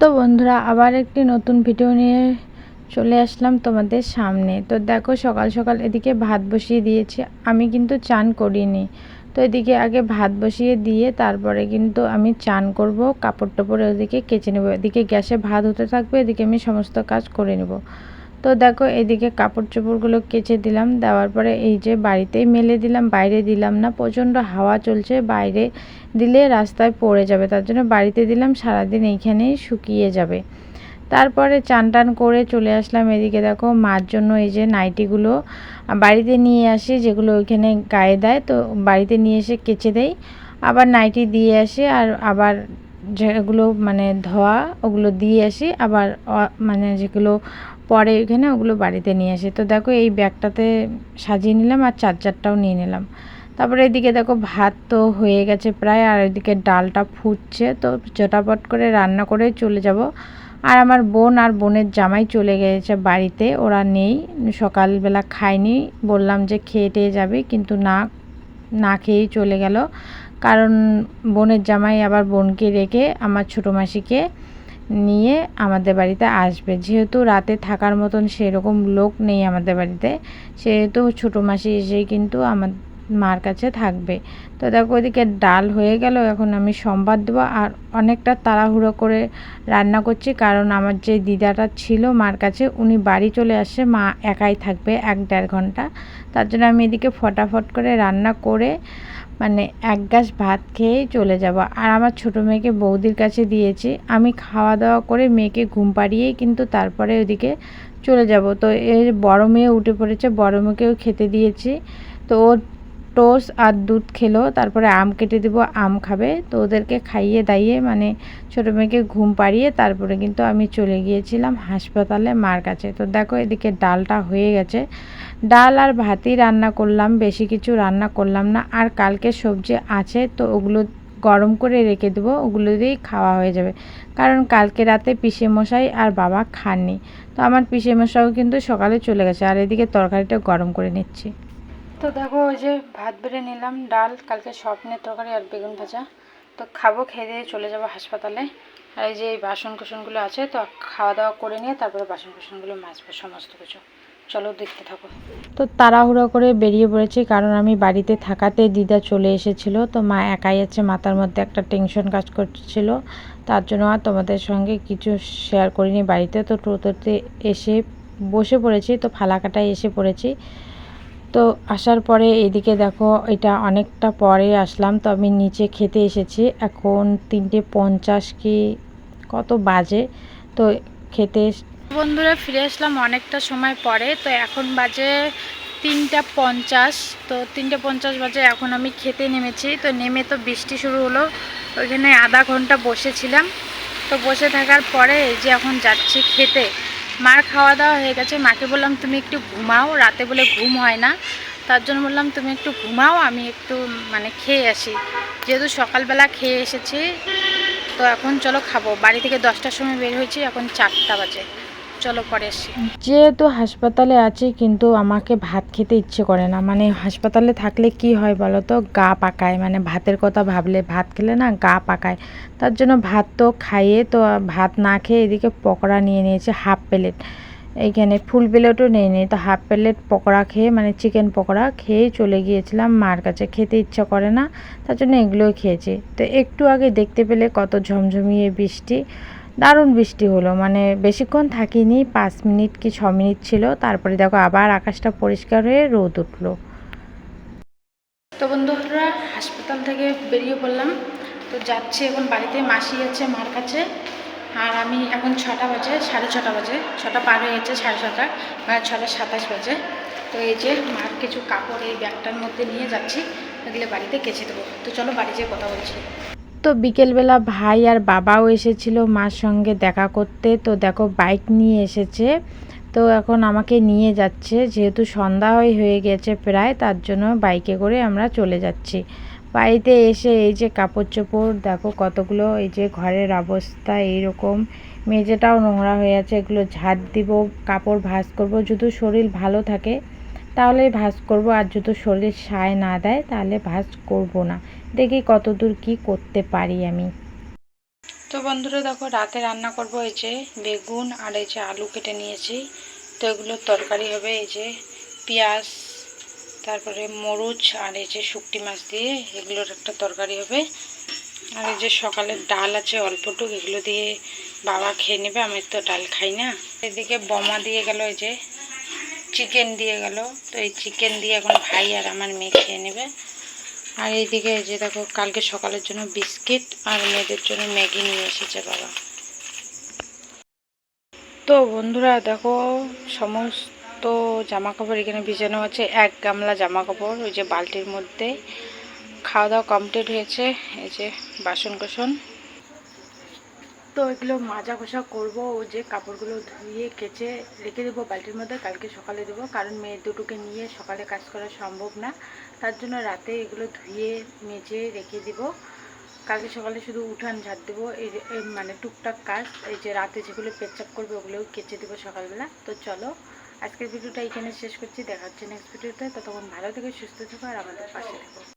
তো বন্ধুরা, আবার একটি নতুন ভিডিও নিয়ে চলে আসলাম তোমাদের সামনে। তো দেখো, সকাল সকাল এদিকে ভাত বসিয়ে দিয়েছি। আমি কিন্তু চান করিনি। তো এদিকে আগে ভাত বসিয়ে দিয়ে তারপরে কিন্তু আমি চান করব। কাপড় টাপড় ওদিকে কেচে নেব। এদিকে গ্যাসে ভাত হতে থাকবে, এদিকে আমি সমস্ত কাজ করে নেব। তো দেখো, এদিকে কাপড় চোপড়গুলো কেচে দিলাম, দেওয়ার পরে এই যে বাড়িতেই মেলে দিলাম, বাইরে দিলাম না, প্রচণ্ড হাওয়া চলছে, বাইরে দিলে রাস্তায় পড়ে যাবে, তার জন্য বাড়িতে দিলাম, সারাদিন এইখানেই শুকিয়ে যাবে। তারপরে চান টান করে চলে আসলাম এদিকে, দেখো, মার জন্য এই যে নাইটিগুলো বাড়িতে নিয়ে আসি, যেগুলো ওইখানে গায়ে দেয়, তো বাড়িতে নিয়ে এসে কেচে দেই। আবার নাইটি দিয়ে আসি, আর আবার যেগুলো মানে ধোয়া, ওগুলো দিয়ে আসি, আবার মানে যেগুলো পরে ওইখানে ওগুলো বাড়িতে নিয়ে আসি। তো দেখো এই ব্যাগটাতে সাজিয়ে নিলাম আর চার্জারটাও নিয়ে নিলাম। তারপরে এদিকে দেখো ভাত তো হয়ে গেছে প্রায়, আর এদিকে ডালটা ফুটছে। তো চটাপট করে রান্না করে চলে যাব। আর আমার বোন আর বোনের জামাই চলে গেছে বাড়িতে, ওরা নেই। সকালবেলা খায়নি। বললাম যে খেয়ে টেয়ে যাবে, কিন্তু না না খেয়েই চলে গেল। কারণ বোনের জামাই আবার বোনকে রেখে আমার ছোটো মাসিকে নিয়ে আমাদের বাড়িতে আসবে। যেহেতু রাতে থাকার মতন সেরকম লোক নেই আমাদের বাড়িতে, সেহেতু ছোটো মাসি এসেই কিন্তু আমার মার কাছে থাকবে। তো দেখো ওইদিকে ডাল হয়ে গেল, এখন আমি সম্বাদ দেবো। আর অনেকটা তাড়াহুড়ো করে রান্না করছি, কারণ আমার যে দিদাটা ছিল মার কাছে, উনি বাড়ি চলে আসে, মা একাই থাকবে এক দেড় ঘণ্টা। তার জন্য আমি এদিকে ফটাফট করে রান্না করে মানে এক গাছ ভাত খেয়েই চলে যাব। আর আমার ছোটো মেয়েকে বৌদির কাছে দিয়েছি। আমি খাওয়া দাওয়া করে মেয়েকে ঘুম পাড়িয়েই কিন্তু তারপরে ওদিকে চলে যাব। তো এই বড় মেয়ে উঠে পড়েছে। বড় মেয়েকেও খেতে দিয়েছি। তো ওর টোস্ট আর দুধ খেলো, তারপরে আম কেটে দেবো, আম খাবে। তো ওদেরকে খাইয়ে দাইয়ে মানে ছোটো মেয়েকে ঘুম পাড়িয়ে তারপরে কিন্তু আমি চলে গিয়েছিলাম হাসপাতালে মার কাছে। তো দেখো এদিকে ডালটা হয়ে গেছে। ডাল আর ভাতই রান্না করলাম, বেশি কিছু রান্না করলাম না। আর কালকে সবজি আছে, তো ওগুলো গরম করে রেখে দেবো, ওগুলো দিয়েই খাওয়া হয়ে যাবে। কারণ কালকে রাতে পিসে মশাই আর বাবা খাননি। তো আমার পিসে মশাইও কিন্তু সকালে চলে গেছে, আর এদিকে তরকারিটা গরম করে নিচ্ছি। তো দেখো ওই যে ভাত বেড়ে নিলাম, ডাল, কালকে স্বপ্নের তরকারি আর বেগুন ভাজা। তো খাব, খেয়ে দিয়ে চলে যাব হাসপাতালে। আর এই যে এই বাসন কুসনগুলো আছে, তো খাওয়া দাওয়া করে নিয়ে তারপরে বাসন কুসনগুলো মাজবো, সমস্ত কিছু। চলো দেখতে থাকো। তো তাড়াহুড়ো করে বেরিয়ে পড়েছি, কারণ আমি বাড়িতে থাকাতে দিদা চলে এসেছিল। তো মা একাই আছে মাথার মধ্যে একটা টেনশন কাজ করছিল। তার জন্য আর তোমাদের সঙ্গে কিছু শেয়ার করিনি বাড়িতে। তো টোটোতে এসে বসে পড়েছি, তো ফালাকাটায় এসে পড়েছি। তো আসার পরে এদিকে দেখো, এটা অনেকটা পরে আসলাম, তো আমি নিচে খেতে এসেছি। এখন তিনটে পঞ্চাশ কি, কত বাজে? তো খেতে বন্ধুরা, ফিরে আসলাম অনেকটা সময় পরে, তো এখন বাজে তিনটা পঞ্চাশ। তো তিনটে পঞ্চাশ বাজে, এখন আমি খেতে নেমেছি। তো নেমে তো বৃষ্টি শুরু হলো, ওইখানে আধা ঘণ্টা বসেছিলাম। তো বসে থাকার পরে যে এখন যাচ্ছি খেতে। মার খাওয়া দাওয়া হয়ে গেছে। মাকে বললাম, তুমি একটু ঘুমাও, রাতে বলে ঘুম হয় না। তার জন্য বললাম, তুমি একটু ঘুমাও, আমি একটু মানে খেয়ে আসি। যেহেতু সকালবেলা খেয়ে এসেছি, তো এখন চলো খাব। বাড়ি থেকে দশটার সময় বের হয়েছি, এখন চারটা বাজে। চলো পরে এসছি যেহেতু হাসপাতালে আছি, কিন্তু আমাকে ভাত খেতে ইচ্ছে করে না। মানে হাসপাতালে থাকলে কি হয় বলো তো? গা পাকায়। মানে ভাতের কথা ভাবলে, ভাত খেলে না গা পাকায়। তার জন্য ভাত তো খাইয়ে তো ভাত না খেয়ে এদিকে পকোড়া নিয়ে নিয়েছে, হাফ প্লেট। এইখানে ফুল প্লেটও নেই নি তো হাফ প্লেট পকোড়া খেয়ে মানে চিকেন পকোড়া খেয়েই চলে গিয়েছিলাম মার কাছে। খেতে ইচ্ছা করে না, তার জন্য এগুলোই খেয়েছি। তো একটু আগে দেখতে পেলে কত ঝমঝমিয়ে বৃষ্টি। দারুণ বৃষ্টি হলো মানে বেশিক্ষণ থাকিনি, পাঁচ মিনিট কি ছ মিনিট ছিল, তারপরে দেখো আবার আকাশটা পরিষ্কার হয়ে রোদ উঠল। তো বন্ধুরা, হাসপাতাল থেকে বেরিয়ে পড়লাম, তো যাচ্ছি এখন বাড়িতে, মাসি আছে, মার কাছে, আর আমি এখন ছটা বাজে, সাড়ে ছটা বাজে, ছটা পার হয়ে গেছে, সাড়ে ছটা মানে ছটা সাতাশ বাজে। তো এই যে মার কিছু কাপড় এই ব্যাগটার মধ্যে নিয়ে যাচ্ছি, এগুলো বাড়িতে কেচে দেবো। তো চলো বাড়ি যেয়ে কথা বলছি। তো বিকেলবেলা ভাই আর বাবাও এসেছিল মার সঙ্গে দেখা করতে। তো দেখো বাইক নিয়ে এসেছে। তো এখন আমাকে নিয়ে যাচ্ছে। যেহেতু সন্ধ্যা হয়ে গেছে প্রায়, তার জন্য বাইকে করে আমরা চলে যাচ্ছি। বাড়িতে এসে এই যে কাপড় চোপড়, দেখো কতগুলো, এই যে ঘরের অবস্থা এইরকম। মেঝেটাও নোংরা হয়ে আছে, এগুলো ঝাড় দিব, কাপড় ভাঁজ করব, যদি শরীর ভালো থাকে। তাহলে ভাঁজ করব আর যদি শরীর সায় না দেয়, তাহলে ভাঁজ করব না। দেখি কতদূর কি করতে পারি আমি। তো বন্ধুরা, দেখো, রাতে রান্না করব এই যে বেগুন আর এই যে আলু কেটে নিয়েছি। তো এগুলোর তরকারি হবে এই যে পেঁয়াজ, তারপরে মরুচ আর এই যে শুকটি মাছ দিয়ে এগুলোর একটা তরকারি হবে। আর এই যে সকালের ডাল আছে অল্পটুক, এগুলো দিয়ে বাবা খেয়ে নেবে, আমি তো ডাল খাই না। এদিকে বমা দিয়ে গেল এই যে চিকেন দিয়ে গেল। তো এই চিকেন দিয়ে এখন ভাই আর আমার মেয়ে খেয়ে নেবে। আর এইদিকে যে দেখো, কালকে সকালের জন্য বিস্কিট আর মেয়েদের জন্য ম্যাগি নিয়ে এসেছে বাবা। তো বন্ধুরা দেখো, সমস্ত জামা কাপড় এখানে ভিজানো আছে। এক গামলা জামা কাপড় ওই যে বালতির মধ্যে। খাওয়া দাওয়া কমপ্লিট হয়েছে। এই যে বাসন কোসন তো এগুলো মাজা ঘষা করব, ও যে কাপড়গুলো ধুয়ে কেচে রেখে দেবো বালতির মধ্যে, কালকে সকালে দেবো। কারণ মেয়ে দুটোকে নিয়ে সকালে কাজ করা সম্ভব না। তার জন্য রাতে এগুলো ধুয়ে, মেজে রেখে দিব। কালকে সকালে শুধু উঠান ঝাড় দেবো, এই মানে টুকটাক কাজ, এই যে রাতে যেগুলো পেচাপ করবে ওগুলোও কেচে দেবো সকালবেলা। তো চলো, আজকের ভিডিওটা এখানে শেষ করছি, দেখা হচ্ছে নেক্সট ভিডিওতে। ততক্ষণ ভালো থেকে, সুস্থ থেকো, আর আমাদের পাশে থেকো।